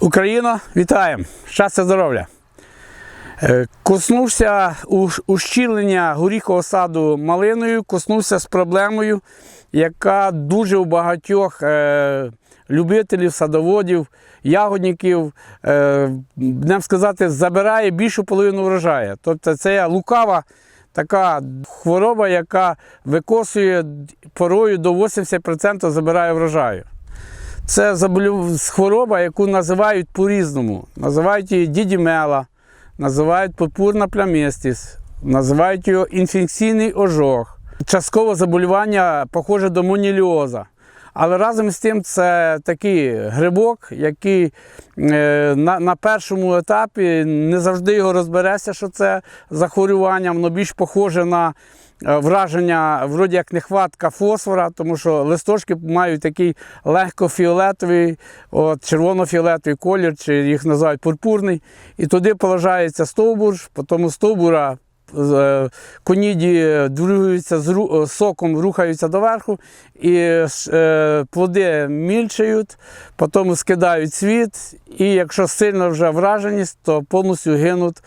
Україна, вітаємо! Щастя, здоров'я! Е, Коснувся ущільнення горіхового саду малиною, коснувся з проблемою, яка дуже у багатьох е, любителів, садоводів, ягодників, е, будемо сказати, забирає більшу половину врожаю. Тобто це лукава така хвороба, яка викосує порою до 80% забирає врожаю. Це хвороба, яку називають по-різному. Називають її дідімела, називають пурпурна плямистість, називають його інфекційний ожог. Частково заболівання похоже до моніліоза. Але разом з тим це такий грибок, який е, на, на першому етапі не завжди його розбереться, що це захворювання, воно більш похоже на е, враження, вроді як нехватка фосфора, тому що листочки мають такий легко-фіолетовий, червоно-фіолетовий колір, чи їх називають пурпурний. І туди положається стовбур, потім з стовбура коніді дружуються з е, соком, рухаються доверху, і е, плоди мільчають, потім скидають цвіт, і якщо сильно вже враженість, то повністю гинуть,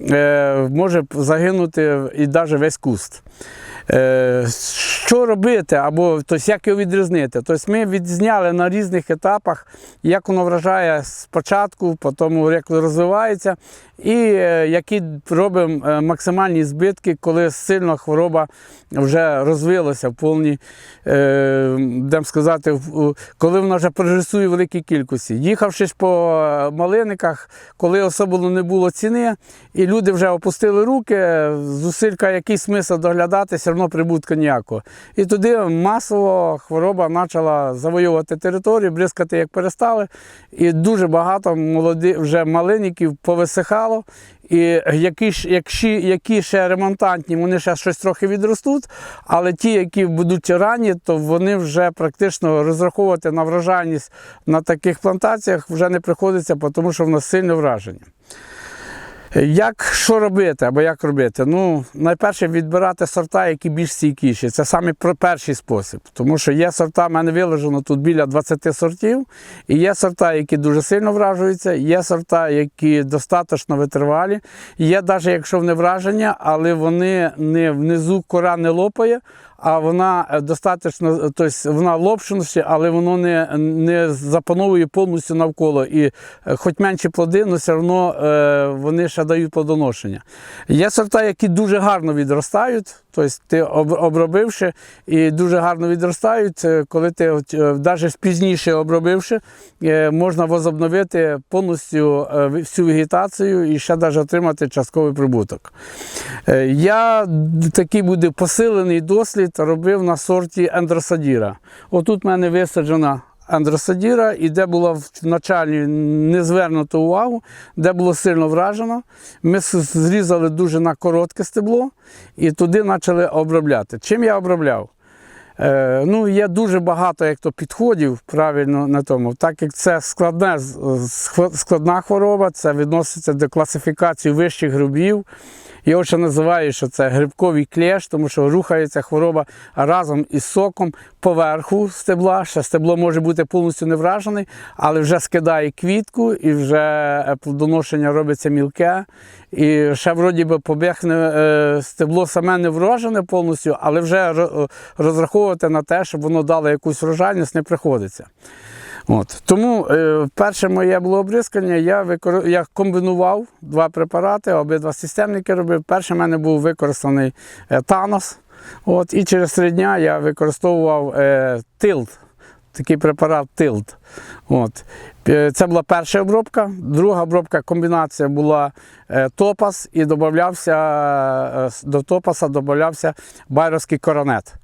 е, може загинути і навіть весь куст. Е, Що робити, або тобто, як його відрізнити? Тобто ми відзняли на різних етапах, як воно вражає спочатку, потім як розвивається, і е, які робимо е, максимальні збитки, коли сильно хвороба вже розвилася в повній, будемо сказати, коли вона вже прогресує в великій кількості. Їхавшись по малиниках, коли особливо не було ціни, і люди вже опустили руки, зусилька, який смисл доглядати, все одно прибутку ніякого. І туди масово хвороба почала завоювати територію, бризкати як перестали. І дуже багато молоді вже малинників повисихало. І які, якщо, які ще ремонтантні, вони ще щось трохи відростуть, але ті, які будуть ранні, то вони вже практично розраховувати на врожайність на таких плантаціях вже не приходиться, тому що в нас сильне враження. Як що робити або як робити? Ну, найперше відбирати сорта, які більш стійкіші. Це саме перший спосіб. Тому що є сорта, в мене виложено тут біля 20 сортів, і є сорта, які дуже сильно вражуються, є сорта, які достатньо витривалі. Є навіть якщо вони враження, але вони не внизу кора не лопає, а вона е, достатньо, тобто вона лопшеності, але воно не, не запановує повністю навколо. І е, хоч менші плоди, але все одно вони ще дають плодоношення. Є сорта, які дуже гарно відростають, тобто ти обробивши і дуже гарно відростають, коли ти навіть пізніше обробивши, можна возобновити повністю всю вегетацію і ще навіть отримати частковий прибуток. Я такий буде посилений дослід робив на сорті ендросадіра. Отут в мене висаджена ендросадіра, і де було вначалі не звернуто увагу, де було сильно вражено. Ми зрізали дуже на коротке стебло і туди почали обробляти. Чим я обробляв? Е, ну, є дуже багато як то підходів правильно на тому. Так як це з- складна хвороба, це відноситься до класифікації вищих грибів. Його ще називають, що це грибковий клєш, тому що рухається хвороба разом із соком поверху стебла. Ще стебло може бути повністю не вражений, але вже скидає квітку і вже е, плодоношення робиться мілке. І ще вроді би побігне е, стебло саме не вражене повністю, але вже розраховувати на те, щоб воно дало якусь врожайність, не приходиться. От. Тому е, перше моє було обрискання, я, викор... я комбінував два препарати, обидва системники робив. Перший в мене був використаний е, Танос. От, і через три дня я використовував е, Тилт, такий препарат Тилт. От. Е, Це була перша обробка. Друга обробка комбінація була е, топаз і додавався, е, до топаса додавався байровський коронет.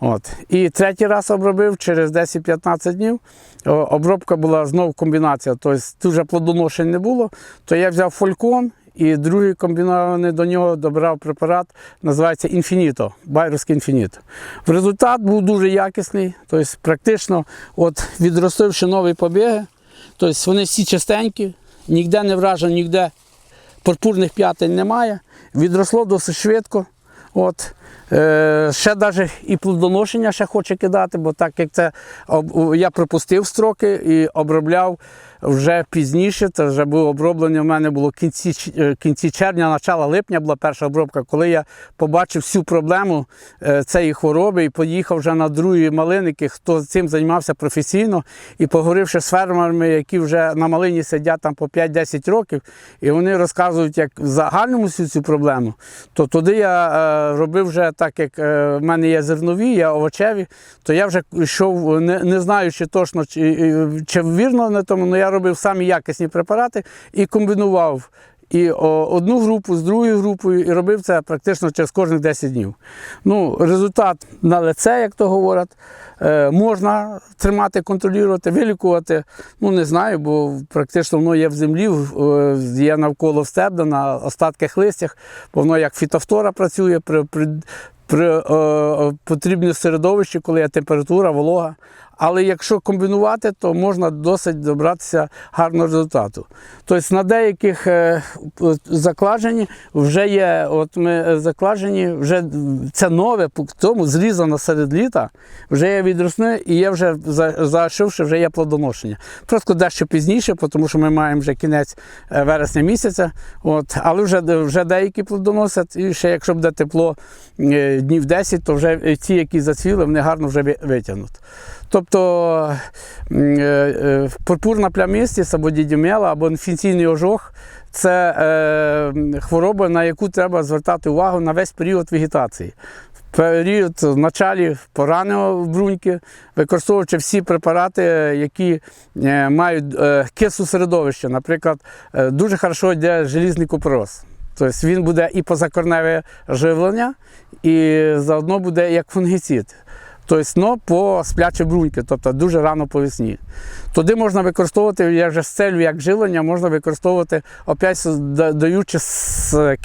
От. І третій раз обробив через 10-15 днів. Обробка була знову комбінація, тобто дуже плодоношень не було. То я взяв фолькон і другий комбінований до нього добрав препарат, називається Інфініто, байерський інфініто. Результат був дуже якісний, тобто практично от відростивши нові побіги, тобто вони всі чистенькі, ніде не вражено, ніде пурпурних п'ятин немає. Відросло досить швидко. От. Е, ще навіть і плодоношення ще хоче кидати, бо так як це я пропустив строки і обробляв вже пізніше. Це вже було оброблення. в мене було кінці, е, кінці червня, начала липня була перша обробка, коли я побачив всю проблему е, цієї хвороби і поїхав вже на другі малинники, хто цим займався професійно, і поговоривши з фермерами, які вже на малині сидять там по 5-10 років, і вони розказують, як в загальному всю цю проблему, то туди я робив вже так, як е, в мене є зернові, я овочеві, то я вже йшов, не, не знаю, чи точно, чи, чи вірно на тому, але я робив самі якісні препарати і комбінував і одну групу з другою групою, і робив це практично через кожних 10 днів. Ну, результат на лице, як то говорять, е, можна тримати, контролювати, вилікувати. Ну, не знаю, бо практично воно є в землі, е, є навколо стебла, на остатках листях, бо воно як фітофтора працює при, при, е, е, потрібному середовищі, коли є температура, волога. Але якщо комбінувати, то можна досить добратися гарного результату. Тобто на деяких е, вже є, от ми е, закладжені, вже це нове, тому зрізано серед літа, вже є відросне і є вже зашивши, вже є плодоношення. Просто дещо пізніше, тому що ми маємо вже кінець е, вересня місяця. От, але вже, вже деякі плодоносять, і ще якщо буде тепло днів 10, то вже ті, які зацвіли, вони гарно вже ви- витягнуть. Тобто м, е, е, пурпурна плямистість або дідімела, або інфекційний ожог це е, хвороба, на яку треба звертати увагу на весь період вегетації. В період в началі пораненого бруньки, використовуючи всі препарати, які е, мають е, кису середовище. Наприклад, е, дуже хорошо йде желізний купороз. Тобто він буде і позакорневе живлення, і заодно буде як фунгіцид. Тобто, но по сплячі бруньки, тобто дуже рано по весні. Туди можна використовувати я вже з целью як живлення, можна використовувати опять даючи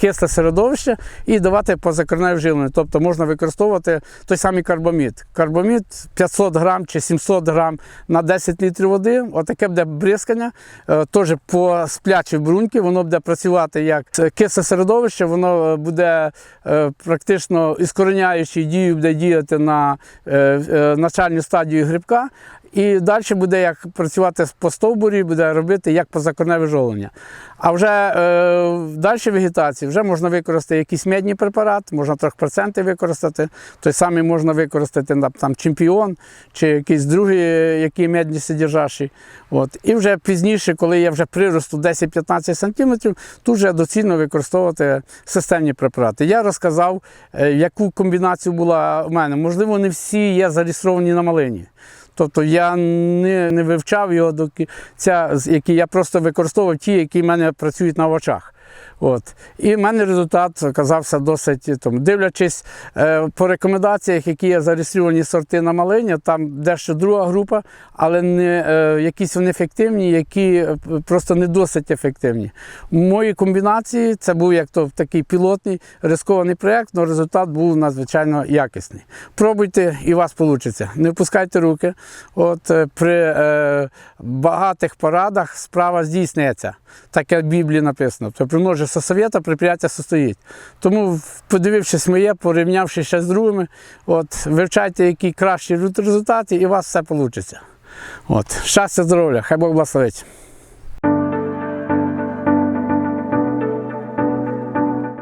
кисле середовище і давати позакорневе живлення. Тобто можна використовувати той самий карбамід. Карбамід 500 грам чи 700 грам на 10 літрів води. Отаке буде бризкання, е, теж по сплячій бруньки, воно буде працювати як кисле середовище, воно буде е, практично іскореняючою дією буде діяти на е, стадії грибка. І далі буде як працювати по стовбурі, буде робити як позакорневе жовлення. А вже е, далі вегетації вже можна використати якийсь медний препарат, можна 3% використати. Той самий можна використати там, чемпіон чи якийсь другий, який медні содержащий. От. І вже пізніше, коли є вже приросту 10-15 см, тут вже доцільно використовувати системні препарати. Я розказав, е, яку комбінацію була в мене. Можливо, не всі є зареєстровані на малині. Тобто я не, не вивчав його до кінця, які я просто використовував ті, які в мене працюють на очах. От. І в мене результат оказався досить. Тому, дивлячись е, по рекомендаціях, які є зареєстровані сорти на малині, там дещо друга група, але не е, якісь вони ефективні, які е, просто не досить ефективні. В моїй комбінації це був як то такий пілотний рискований проєкт, але результат був надзвичайно якісний. Пробуйте і у вас вийде. Не впускайте руки. От е, при е, багатих порадах справа здійснюється, так як в Біблії написано. Тобто при множестві совєта предприятия состоїть. Тому, подивившись моє, порівнявши ще з другими, от, вивчайте, які кращі результати, і у вас все вийде. От. Щастя, здоров'я, хай Бог благословить.